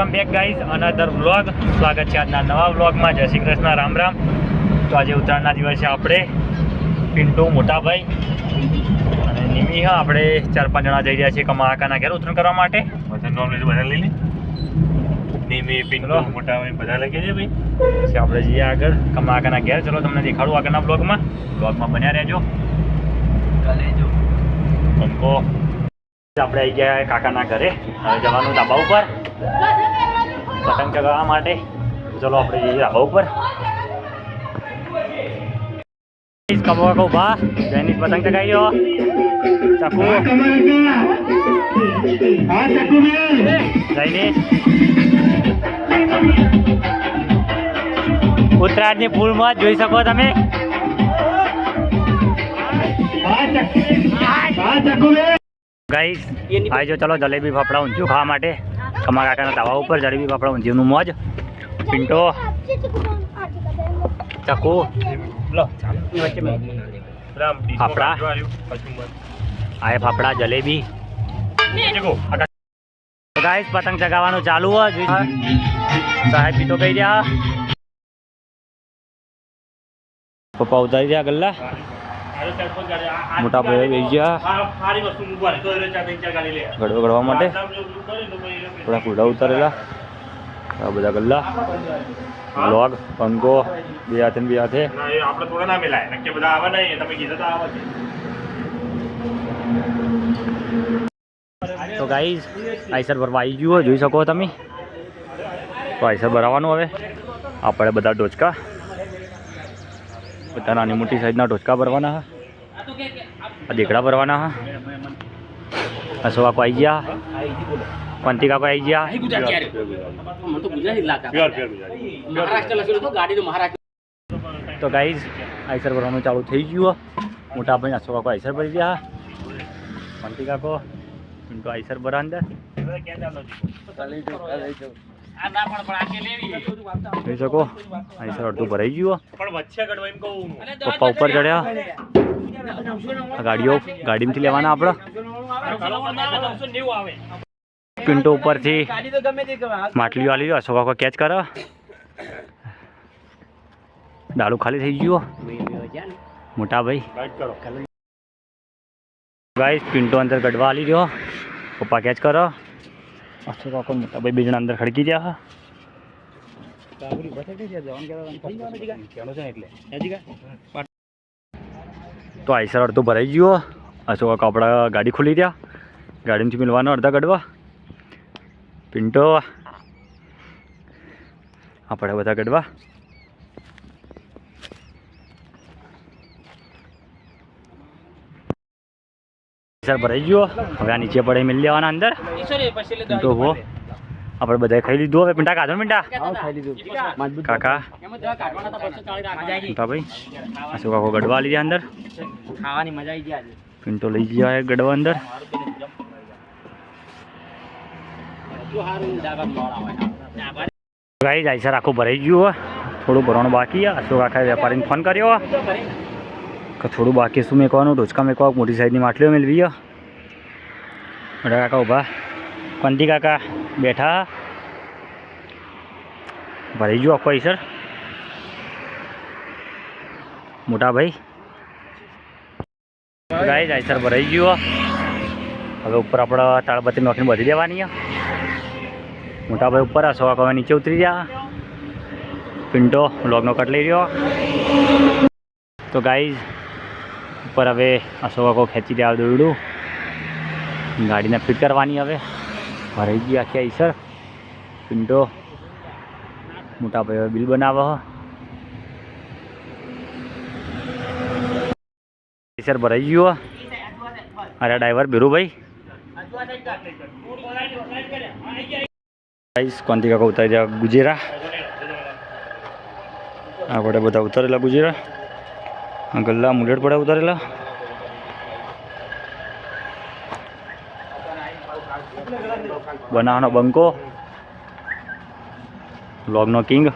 Welcome back guys another vlog સ્વાગત છે આજના નવા વ્લોગમાં જય શ્રી કૃષ્ણ રામ રામ. તો આજે ઉત્તરાયણના દિવસે આપણે પિન્ટુ મોટાભાઈ અને નિમી હા આપણે ચાર પાંચ જણા જઈ રહ્યા છીએ કમાકાના ઘેર ઉત્તરાયણ કરવા માટે. બધા બધા લઈ લે. નીમી પિન્ટુ મોટાભાઈ બધા લઈ ગયા ભાઈ? પછી આપણે જઈએ આગળ કમાકાના ઘેર. ચલો તમને દેખાડું આગળના બ્લોગમાં બ્લોગમાં બન્યા રહેજો. બંકો આપણે આવી ગયા કાકાના ઘરે. હવે જવાનું ધાબા ઉપર. પતંગ ચગાવવા માટે. ચલો આપણે જઈએ ધાબા ઉપર. પતંગ ચગાવી દો ચાકુ. જૈનિશ ઉત્તરાયણની ફૂલમાં જોઈ શકો તમે. ગાઈસ આજો ચલો જલેબી ફાફડા ઊંચું ખાવા માટે. કમા કાકાના તાવા ઉપર જલેબી ફાફડા ઊંધિયુંનું મોજ. પિન્ટો. ચકુ. ફાફડા. આ ફાફડા જલેબી. ગાઈસ પતંગ ચગાવવાનું ચાલુ હોય. સાહેબ પીતો કહી રહ્યા. પપ્પા ઉતારી રહ્યા ગલ્લા. મોટા ભાઈ બેસી ગયા ગડવા ગડવા માટે? થોડા કુડા ઉતારેલા. આ બધા ગલ્લા. લોગ પંકો બે હાથે ને બે હાથે. આપણે થોડા ના મેલાય. નક્કી બધા આવે નહીં તમે કીધું તો આવે તો ગાઈઝ આઈસર ભરવા આવી ગયું હોય, જોઈ શકો તમે. તો આઈસર ભરાવાનું હવે. આપણે બધા ટોચકા બધા નાની મોટી સાઈઝના ટોચકા ભરવાના હા. આ દેખડા ભરવાના હા. અશોક કાકો આવી ગયા? પંતી કાકો આવી ગયા? તો ગાઈઝ આઈસર ભરવાનું ચાલુ થઈ ગયું મોટા ભાઈ અશોક કાકો આઈસર ભરી ગયા પંતી કાકો પિન્ટુ આઈસર ભરા અંદર. જોઈ શકો? આઈસર અડધું ભરાઈ ગયું હો. પણ વચ્ચે કડવા એમ કહું હું. પપ્પા ઉપર ચડ્યા. ગાડીઓ ગાડીમાંથી લેવાના આપણે? પિન્ટો ઉપરથી માટલીઓ આલી અશોક કાકો કેચ કરો. ડાળું ખાલી થઈ ગયું મોટા ભાઈ. ગાઈસ પિન્ટો અંદર ગઢવા આલી રહ્યો. પપ્પા કેચ કરો. અશોક કાકો મોટા ભાઈ બે જણા અંદર ખડકી ગયા હા. તો આઈસર અડધો ભરાઈ ગયો. અશોક કાકો આપણા ગાડી ખુલી રહ્યા. ગાડીમાંથી મિલવાનો અડધા ગડવા. પિન્ટો. આપણે બધા ગડવા. સર ભરાઈ ગયો. હવે આ નીચે પડે મિલ લેવાના અંદર. પિન્ટો હો, આપણે બધાએ ખાઈ લીધું. હવે પિંટા કાઢો ને પિંટા કાકા. મોટા ભાઈ અશોક કાકો ગડવા લીધા અંદર? ખાવાની મજા આવી ગયા પિન્ટો લઈ ગયા એ ગડવા અંદર. એટલું સારું દાગા મોડા ગાઈ જાય સર આખું ભરાઈ ગયું હોય થોડું ભરવાનું બાકી છે અશોક આખા વેપારીને ફોન કર્યો થોડું બાકી શું મેકવાનું? ટોચકા મેકવા મોટી સાઈઝની માટલીઓ મેળવી મોટા કાકા ઊભા. કંતી કાકા, બેઠા? ભરાઈ ગયું આખો સર મોટા ભાઈ? ગાઈ જાય સર ભરાઈ ગયો હવે ઉપર આપણે તાળબત્તી નોખીને બધી દેવાની મોટા ભાઈ ઉપર અશોક હવે નીચે ઉતરી ગયા. પિન્ટો લોગનો કટ લઈ રહ્યો. તો ગાઈઝ ઉપર હવે અશોકો ખેંચી રહ્યા દોરડું. ગાડીને ફિટ કરવાની હવે. ભરાઈ ગઈ આખી આઈસર પિન્ટો મોટા ભાઈ બિલ બનાવો. આઈસર ભરાઈ ગયું. અરે ડ્રાઈવર બીરુભાઈ ગાઈસ કોંતી કાકા ઉતારી રહ્યા ગુજેરા. આ બધા ઉતારેલા ગુજેરા. ગલ્લા મુલેટ પડે ઉતારેલા. બનાવવાનો બંકો. લોગનો કિંગ.